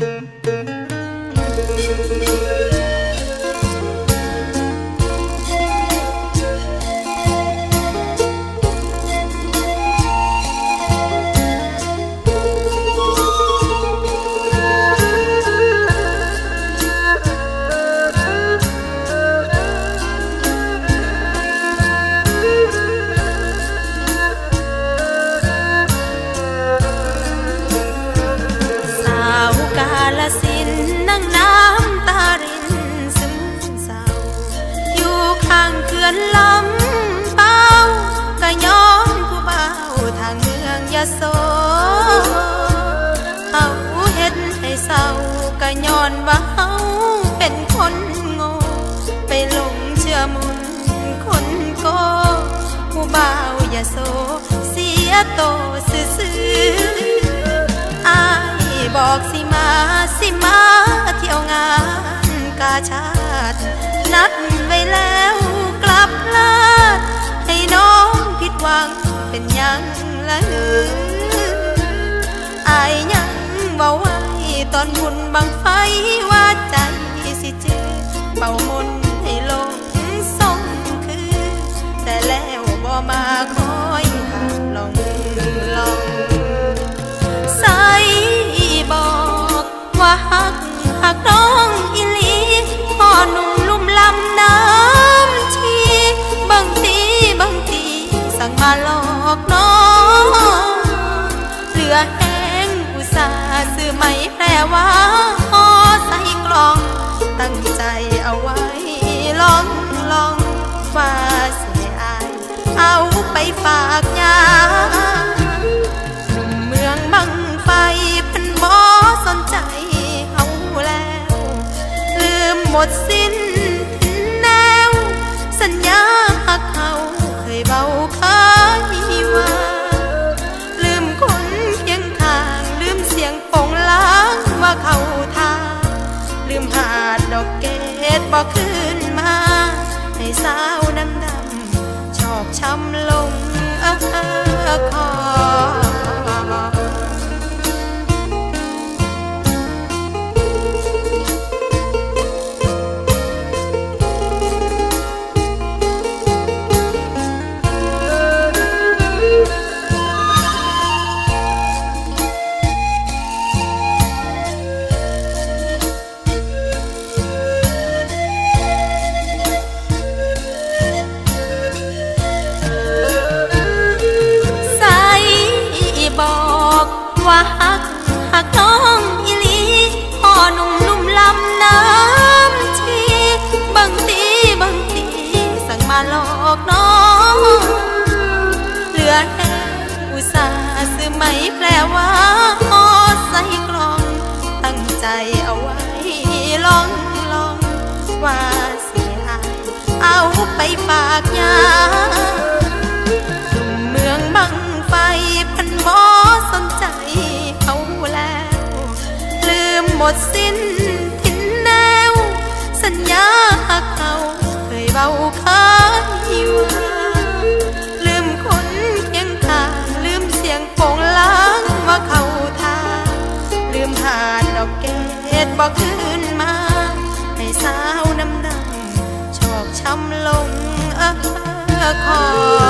ส ว่าเฮาเป็นคนโง่ไปหลงเชื่อมุนคนโกผู้เบายะโสเสียโตซื่อๆอายบอกสิมาสิมาเที่ยวงานกาชาตินัดไว้แล้วกลับพลาดให้น้องผิดหวังเป็นยังละเอออายยังบอกไว้ ตอนบุญบังไฟว่าใจสิเจอเป่ามนให้ลงส่งคือ แต่แล้วบ่มาคอยหาลองลองใส่บอกว่าหักหักน้องอิลีพ่อหนุ่มลุ่มลำน้ำชีบางทีบางทีสั่งมาหลอกน้องเหลือแซื้อไหมแปลว่าพอใส่กล่อง ตั้งใจเอาไว้ลองลองว่าเสียอายเอาไปฝากยาหนุ่มเมืองบังไฟเพันบอสนใจเอาแล้ว ลืมหมดสิ้น บอกคืนมา ให้สาวน้ำดำชอบช้ำลงเออคอ แปลว่าพอใส่กล่อง ตั้งใจเอาไว้ลองลองว่าเสียหายเอาไปฝากยา บอกคืนมาให้สาวน้ำดำชอกช้ำลงเออคอ